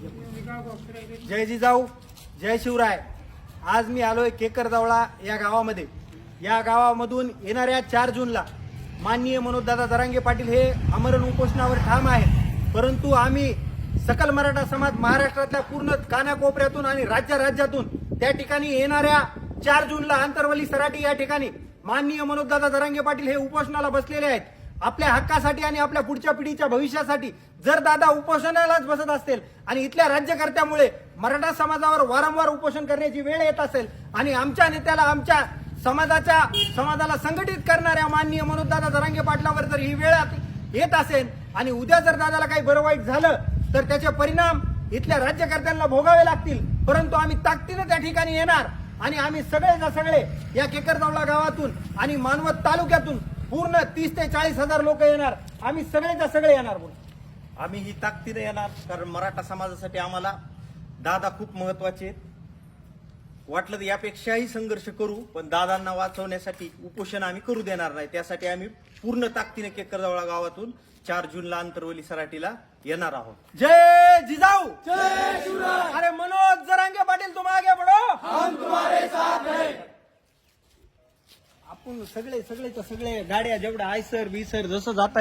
जय जिजाऊ जय शिवराय. आज मी आलोय केकरजवळा या गावामध्ये. या गावामधून येणाऱ्या चार जूनला माननीय मनोजदादा दरांगे पाटील हे आमरण उपोषणावर ठाम आहे परंतु आम्ही सकल मराठा समाज महाराष्ट्रातल्या पूर्ण कानाकोपऱ्यातून आणि राज्य राज्यातून त्या ठिकाणी येणाऱ्या चार जूनला आंतरवली सराटी या ठिकाणी माननीय मनोजदादा दरांगे पाटील हे उपोषणाला बसलेले आहेत. आपल्या हक्कासाठी आणि आपल्या पुढच्या पिढीच्या भविष्यासाठी जर दादा उपोषणालाच बसत असतील आणि इथल्या राज्यकर्त्यामुळे मराठा समाजावर वारंवार उपोषण करण्याची वेळ येत असेल आणि आमच्या नेत्याला आमच्या समाजाच्या समाजाला संघटित करणाऱ्या माननीय मनोजदादा जरांगे पाटलावर जर ही वेळ येत असेल आणि उद्या जर दादाला काही बरं वाईट झालं तर त्याचे परिणाम इथल्या राज्यकर्त्यांना भोगावे लागतील. परंतु आम्ही ताकदीनं त्या ठिकाणी येणार आणि आम्ही सगळे सगळे या केकरदवला गावातून आणि मानवत तालुक्यातून पूर्ण तीस ते चाळीस हजार लोक येणार. आम्ही सगळेच्या सगळे येणार बोल आम्ही ही ताकदीने येणार कारण मराठा समाजासाठी आम्हाला दादा खूप महत्त्वाचे आहेत. वाटलं तर यापेक्षाही संघर्ष करू पण दादांना वाचवण्यासाठी उपोषण आम्ही करू देणार नाही. त्यासाठी आम्ही पूर्ण ताकदीने केकरजवळा गावातून चार जूनला अंतरवली सराटीला येणार आहोत. जय आपण सगळे सगळे सगळे गाड्या जेवढ्या आयसर बिसर जसं जाता